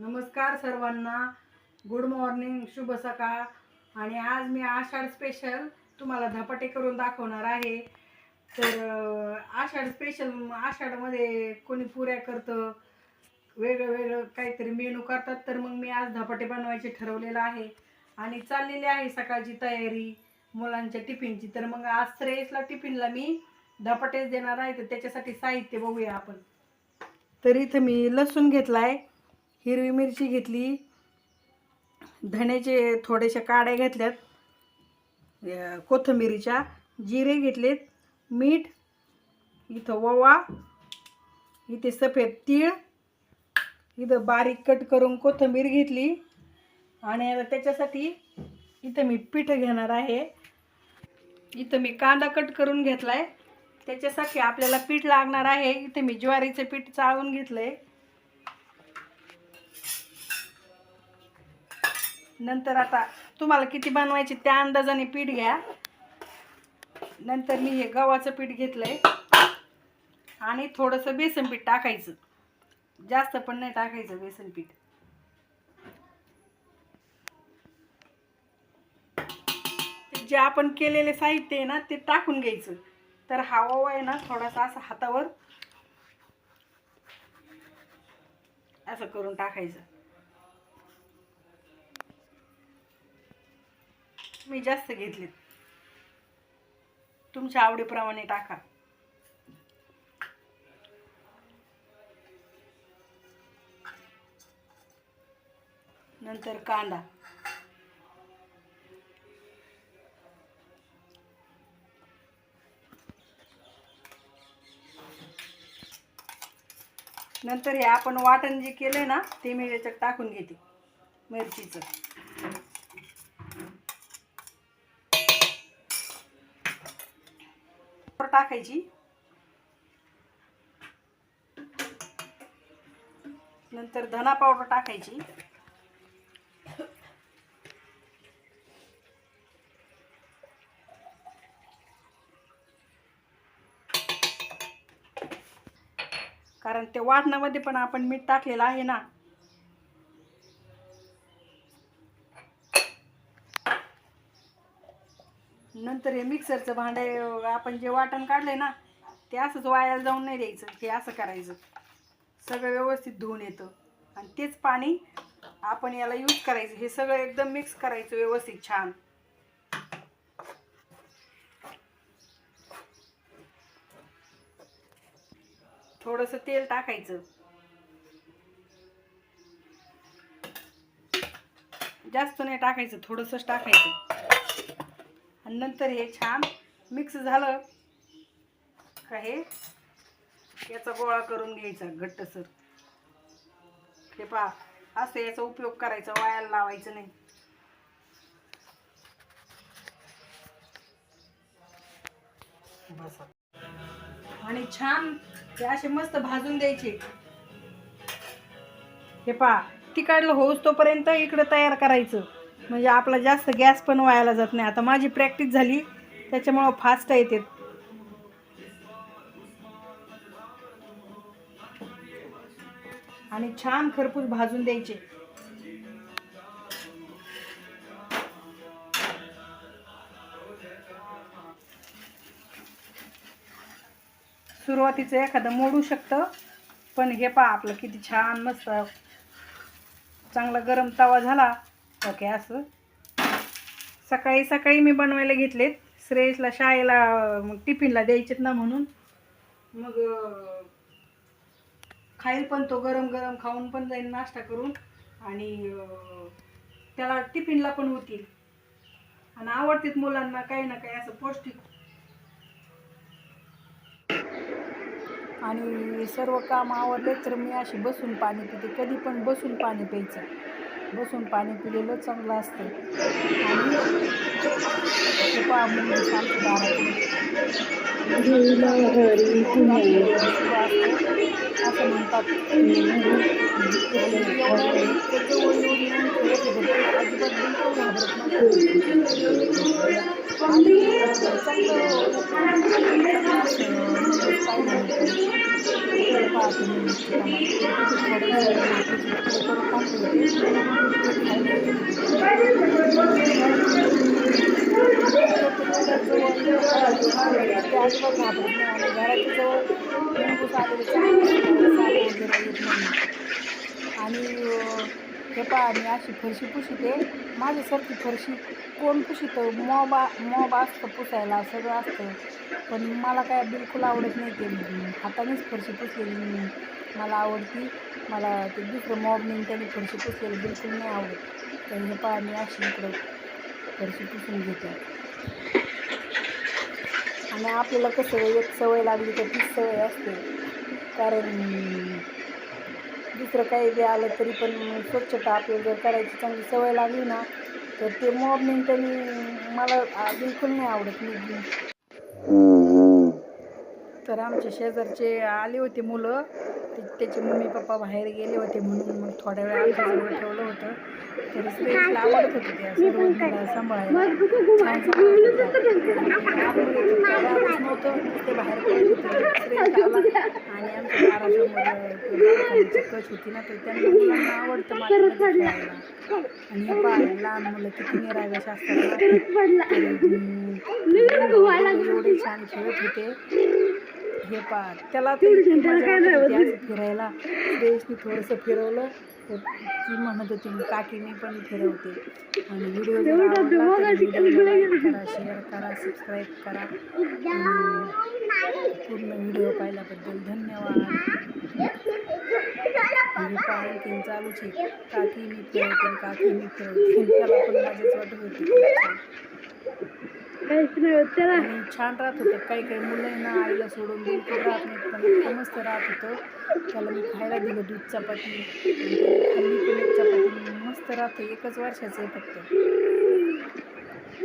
नमस्कार सर्वांना. Good morning शुभ सकाळ. आणि आज मी आषाढ स्पेशल तुम्हाला धपाटे करून दाखवणार आहे. तर आषाढ स्पेशल आषाढमध्ये कोणी पुऱ्या करतं वेगळं वेगळं काहीतरी मेनू करतात तर मग मी आज धपाटे बनवायचे ठरवलेलं आहे. आणि चाललेली आहे सकाळची तयारी मुलांच्या टिफिनची. तर मग आज श्रेयसला टिफिनला मी धपाटेच देणार आहे. तर त्याच्यासाठी साहित्य बघूया आपण. तर इथं मी लसूण घेतला आहे हिरवी मिरची घेतली. धण्याचे थोड्याशा काड्या घेतल्यात. कोथंबिरीच्या जिरे घेतलेत. मीठ इथं ओवा इथे सफेद तीळ इथं बारीक कट करून कोथिंबीर घेतली. आणि आता त्याच्यासाठी इथं मी पीठ घेणार आहे. इथं मी कांदा कट करून घेतला आहे त्याच्यासाठी आपल्याला पीठ लागणार आहे. इथं मी ज्वारीचं पीठ चाळून घेतलं आहे नंतर आता तुम्हाला किती बनवायचे त्या अंदाजाने पीठ घ्या. नंतर मी हे गव्हाचं पीठ घेतलंय. आणि थोडंसं बेसन पीठ टाकायचं. जास्त पण नाही टाकायचं बेसन पीठ. जे आपण केलेले साहित्य आहे ना ते टाकून घ्यायचं. तर हा ओवा आहे ना थोडासा असं हातावर असं करून टाकायचं. मी जास्त घेतलेत. तुमच्या आवडीप्रमाणे टाका. नंतर कांदा. नंतर हे आपण वाटण जे केलंय ना ते मी याच्यात टाकून घेते मिरचीचं. टाकायची. नंतर धना पावडर टाकायची. कारण ते वाटणामध्ये पण आपण मीठ टाकलेलं आहे ना नंतर हे मिक्सरचं भांडे आपण जे वाटण काढलंय ना ते असंच वायाला जाऊन नाही द्यायचं. हे असं करायचं. सगळं व्यवस्थित धुवून येतं. आणि तेच पाणी आपण याला यूज करायचं. हे सगळं एकदम मिक्स करायचं व्यवस्थित छान. थोडंसं तेल टाकायचं. जास्त नाही टाकायचं थोडंसंच टाकायचं. आणि नंतर हे छान मिक्स झालं का हे? याचा गोळा करून घ्यायचा घट्टसर. हे पहा असं याचा उपयोग करायचा वायाला लावायचं नाही. आणि छान ते असे मस्त भाजून द्यायचे. हे पहा तिकडलं होऊस तोपर्यंत इकडं तयार करायचं. म्हणजे आपला जास्त गॅस पण वायाला जात नाही. आता माझी प्रॅक्टिस झाली त्याच्यामुळं फास्ट येते आणि छान खरपूस भाजून द्यायचे. सुरुवातीचं एखादं मोडू शकतं पण हे पहा आपलं किती छान मस्त चांगला गरम तवा झाला. ओके असं. सकाळी सकाळी मी बनवायला घेतलेत. श्रेयसला शाळेला मग टिफिनला द्यायचेत ना म्हणून. मग खाईल पण तो गरम गरम खाऊन पण जाईल नाश्ता करून. आणि त्याला टिफिनला पण होतील. आणि आवडतील मुलांना काही ना काही असं पौष्टिक. आणि सर्व काम आवडले तर मी अशी बसून पाणी पिते. कधी पण बसून पाणी प्यायचं. बसून पाणी पिलेलं चांगलं असतं. आणि ते पहा मुंगी आमच्या दारातून असं म्हणतात अजिबात बिलकुल घाबरत नाही घराच्या जवळ मुंगूस आलेले चांगले साप वगैरे येत नाही आणि अं, हे पहा मी अशी फरशी पुशिते. माझ्यासारखी फरशी कोण पुशितं? मॉब आ- मॉब असतं पुसायला सगळं असतं. पण मला काय बिलकुल आवडत नाही ते. हातानेच फरशी पुसलेली मी- मला आवडती मला ते दुसरं मॉबने त्याने फरशी पुसलेली बिलकुल नाही आवडत. तर हे पहा मी अशी इकडं फरशी पुसून घेते. आणि आपल्याला कसं एक सवय लागली तर तीच सवय असते. कारण दुसरं काही बी आलं तरी पण स्वच्छता आपल्याला जर करायची चांगली सवय लागली ना तर ते मॉर्निंग त्यांनी मला बिलकुल नाही आवडत मी तर आमच्या शेजारचे आले होते मुलं. ते त्याचे मम्मी पप्पा बाहेर गेले होते म्हणून मग थोड्या वेळ आमच्याजवळ ठेवलं होतं. तर श्रेयसला आवडत होतं त्या सर्व मला सांभाळायला. छान तो नव्हतं ते बाहेर आणि आमच्या दारासमोर कच होती ना तर त्यांना मुलांना आवडतं खेळायला. आणि हे लहान मुलं किती निरागस असतात एवढे छान खेळत होते. हे पहा त्याला फिरायला. श्रेयसने थोडंसं फिरवलं. तर ती म्हणत होती "मी काकी मी पण फिरवते. आणि व्हिडिओ शेअर करा सबस्क्राईब करा पूर्ण व्हिडिओ पाहिल्याबद्दल धन्यवाद. आणि पाहिजे चालूच आहे. काकी मी फिरवते काकी मी फिरवते त्याला पण मजाच वाटत होती. खूप छान. आणि छान राहत होतं. काही काही मुलं ना आईला सोडून बिलकुल राहत नाहीत पण इतकं मस्त राहत होतं. त्याला मी खायला दिलं दूध चपाती. खाल्ली पण एक चपाती. मस्त राहतं. एकच वर्षाचं आहे फक्त.